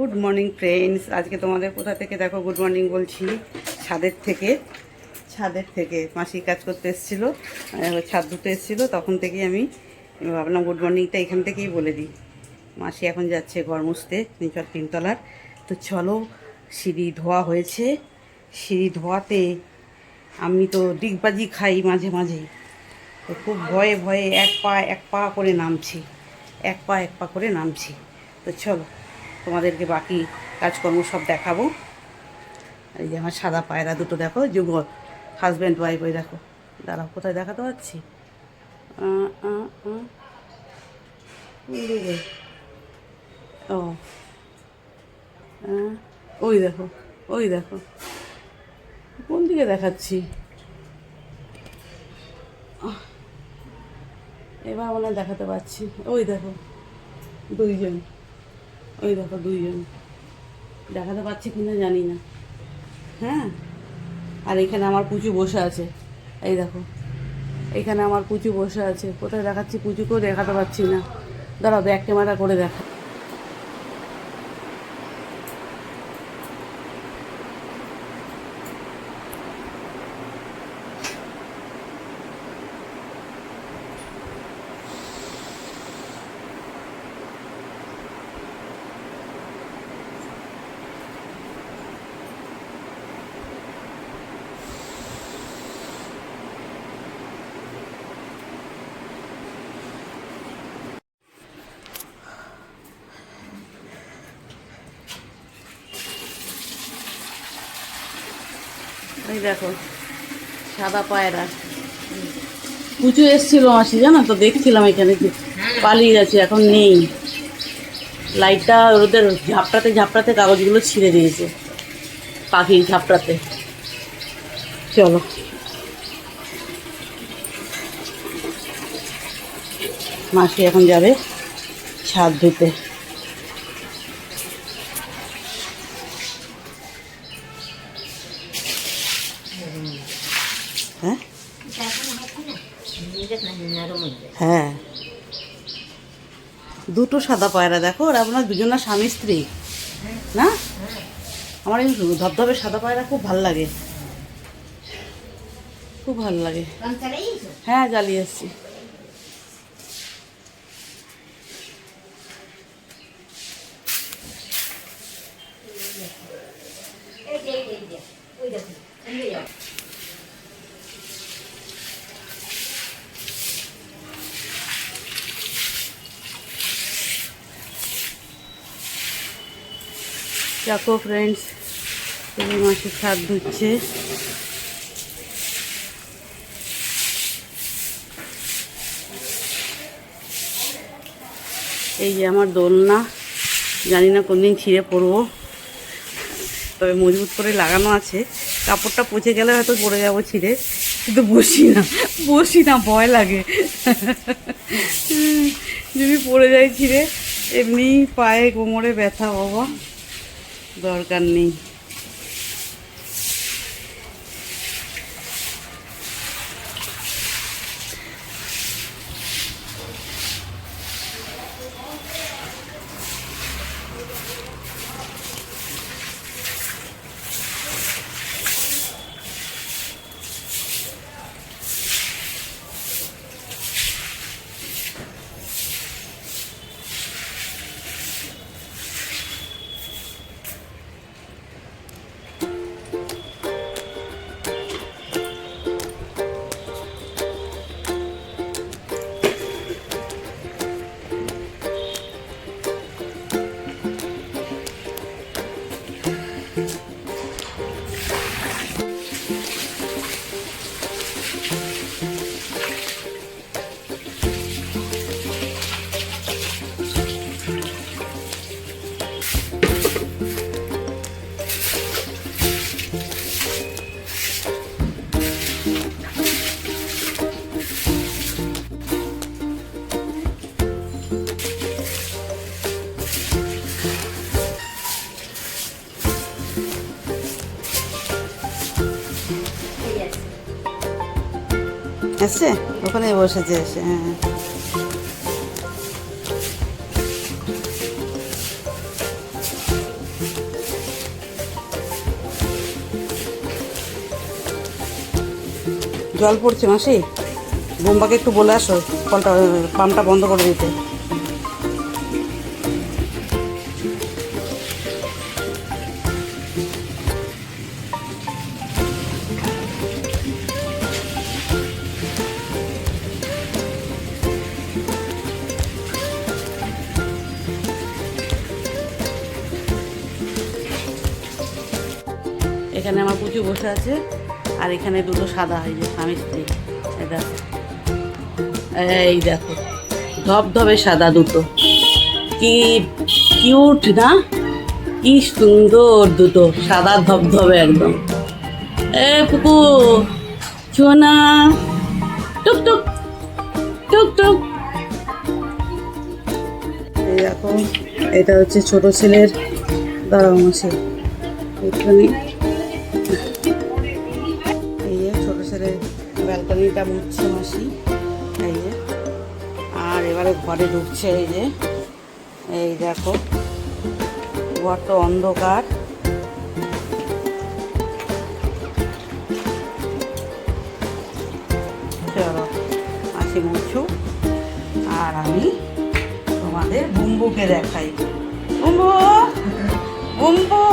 Good morning friends আজকে তোমাদের কোথা থেকে দেখো গুড মর্নিং বলছি? ছাদের থেকে। ছাদের থেকে। মাসি কাজ করতে এসেছিল ছাদ ধুতে এসেছিল, তখন থেকেই আমি ভাবলাম গুড মর্নিংটা এখান থেকেই বলে দিই। মাসি এখন যাচ্ছে ঘর মুছতে তিনশো তিনতলার। তো চলো, সিঁড়ি ধোয়া হয়েছে। সিঁড়ি ধোয়াতে আমি তো ডিগবাজি খাই মাঝে মাঝে। তো খুব ভয়ে ভয়ে এক পা এক পা করে নামছি। এক পা এক পা করে নামছি। তো চলো। তোমাদেরকে বাকি কাজকর্ম সব দেখাবো। এই যে আমার সাদা পায়রা দুটো দেখো, যুগল হাজব্যান্ড ওয়াইফ ওই দেখো। দাঁড়াও, কোথায় দেখাতে দিকে? ও। ওই দেখো ওই দেখো। কোন দিকে দেখাচ্ছি? এবার মনে দেখাতে পারছি। ওই দেখো, দুইজন। ওই দেখো দুইজন। দেখাতে পারছি কিনা জানি না। হ্যাঁ? আর এখানে আমার পুচু বসে আছে। এই দেখো। এখানে আমার কুচু বসে আছে। কোথায় দেখাচ্ছি পুচুকেও দেখাতে পাচ্ছি না। দাঁড়াও ব্যাক ক্যামেরা করে দেখা। এই দেখো সাদা পায়রা। পুচু এসছিল মাসি জানো তো দেখছিলাম এখানে কি পালিয়ে গেছে এখন নেই। লাইটটা ওদের ঝাপটাতে ঝাপটাতে কাগজগুলো ছিঁড়ে দিয়েছে পাখির ঝাপটাতে। চলো। মাসি এখন যাবে ছাদ ধুতে হ্যাঁ হ্যাঁ দুটো সাদা পায়রা দেখো আর আপনার দুজনা স্বামী স্ত্রী না? আমার এই ধবধবে সাদা পায়রা খুব ভালো লাগে। খুব ভালো লাগে। হ্যাঁ জ্বালিয়ে এসছি। দেখো ফ্রেন্ডস তুমি মাসের ছাদ ধুচ্ছে। এই যে আমার দোলনা, জানি না কোনদিন ছিঁড়ে পড়ব। তবে মজবুত করে লাগানো আছে। কাপড়টা পচে গেলে হয়তো পড়ে যাব ছিঁড়ে, কিন্তু বসি না বসি না, ভয় লাগে। যদি পড়ে যায় ছিঁড়ে, এমনি পায়ে কোমরে ব্যথা, বাবা। দরকার নেই। এসছে ওখানে বসেছে এসে হ্যাঁ। জল পড়ছে মাসি? বোম্বাকে একটু বলে আসো, কলটা, পাম্পটা বন্ধ করে দিতে। এখানে আমার পুচু বসে আছে, আর এখানে দুটো সাদা হয়ে যে স্বামী স্ত্রী। দেখো। এই দেখো। ধবধবে সাদা দুটো। কি কিউট না? কি সুন্দর দুটো। সাদা ধবধবে একদম। এ পুকু সোনা টুক টুক। টুক টুক। এই এটা হচ্ছে ছোট ছেলের দাঁড়াও মাসে এখানে এই যে ছোট ছেলে ব্যালকনিটা মুছছে মাসি। এই যে। আর এবারে ঘরে ঢুকছে এই যে। এই দেখো ঘর তো অন্ধকার। চলো, মাসি মুছু আর আমি তোমাদের বুম্বুকে দেখাই। বুম্বু! বুম্বু!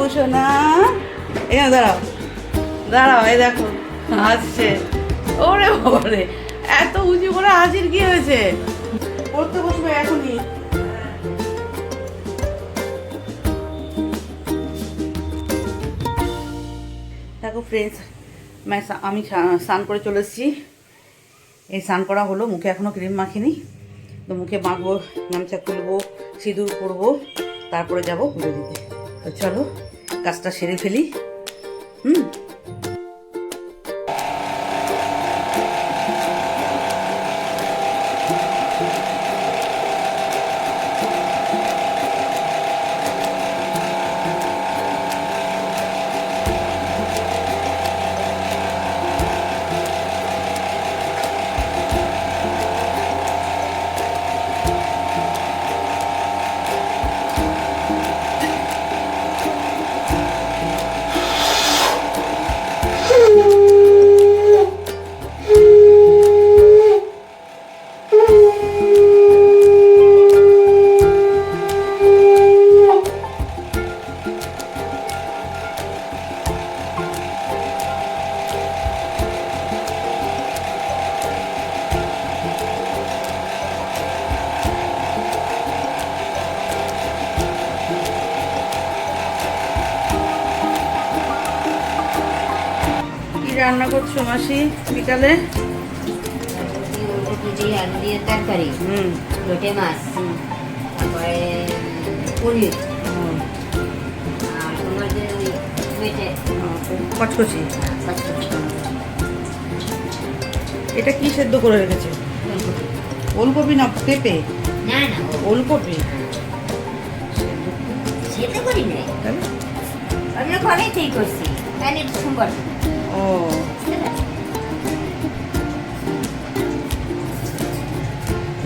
বুম্বু সোনা এখানে দাঁড়াও। দাঁড়াও, এই দেখো, আসছে। ওরে বাবারে, এত উঁচু করে হাজির কি হয়েছে? পড়তে বসবে এখনই। দেখো ফ্রেন্ডস আমি স্নান করে চলে এসেছি। এই স্নান করা হলো, মুখে এখনও ক্রিম মাখিনি। তো মুখে মাখবো, গামছা খুলবো, সিঁদুর করব তারপরে যাব পুজো দিতে। তো চলো। কাজটা সেরে ফেলি। হুম? রান্না করছ মাসি বিকালে? দিয়ে আলু দিয়ে তরকারি হুম। লোটে মাছ তারপরে পনির হুম, আর তোমার যে ওই মেটে কচকচি। এটা কি সেদ্ধ করে রেখেছে? ওলকপি না পেঁপে? না না ওলকপি। সেটা করি নাই। তাহলে? আমি ঘরেতেই করছি। তাই একটু সুন্দর? ও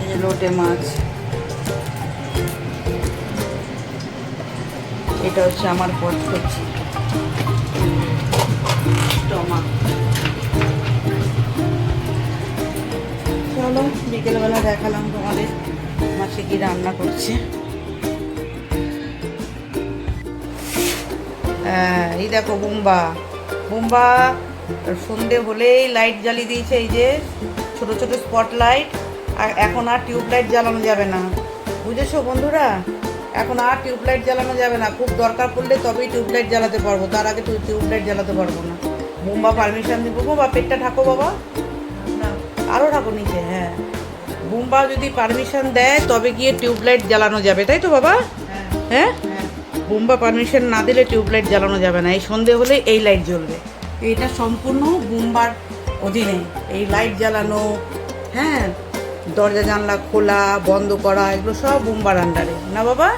এই লোটে মাছ। এটা হচ্ছে আমার চলো, বিকেলবেলা দেখালাম তোমাদের মাসে কি রান্না করছে। এই দেখো বুম্বা বুম্বা সন্ধে হলেই লাইট জ্বালিয়ে দিয়েছে এই যে ছোট ছোট স্পট লাইট আর এখন আর টিউব লাইট জ্বালানো যাবে না। বুঝেছ বন্ধুরা? এখন আর টিউব লাইট জ্বালানো যাবে না। খুব দরকার পড়লে তবেই টিউব লাইট জ্বালাতে পারব। তার আগে টিউব লাইট জ্বালাতে পারব না। বুম্বা পারমিশন দিব বা পেটটা ঠাকো বাবা। আরও ঠাকো নিচে হ্যাঁ। বুম্বা যদি পারমিশন দেয় তবে গিয়ে টিউব লাইট জ্বালানো যাবে তাই তো বাবা? হ্যাঁ? বুম্বা পারমিশন না দিলে টিউবলাইট জ্বালানো যাবে না। এই সন্ধে হলে এই লাইট জ্বলবে। এটা সম্পূর্ণ বুম্বার অধীনে। এই লাইট জ্বালানো হ্যাঁ দরজা জানলা খোলা বন্ধ করা এগুলো সব বুম্বার আন্ডারে না বাবা?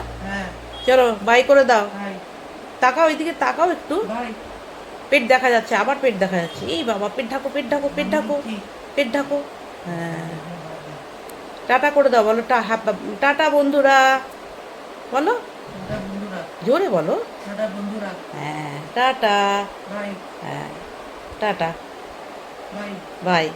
চলো বাই করে দাও। তাকাও এইদিকে তাকাও একটু। পেট দেখা যাচ্ছে আবার পেট দেখা যাচ্ছে। এই বাবা পেট ঢাকো পেট ঢাকো পেট ঢাকো পেট ঢাকো। হ্যাঁ। টাটা করে দাও বলো টা টাটা বন্ধুরা। বলো। জোরে বলো। বন্ধুরা। হ্যাঁ টাটা। হ্যাঁ টাটা। বাই। বাই।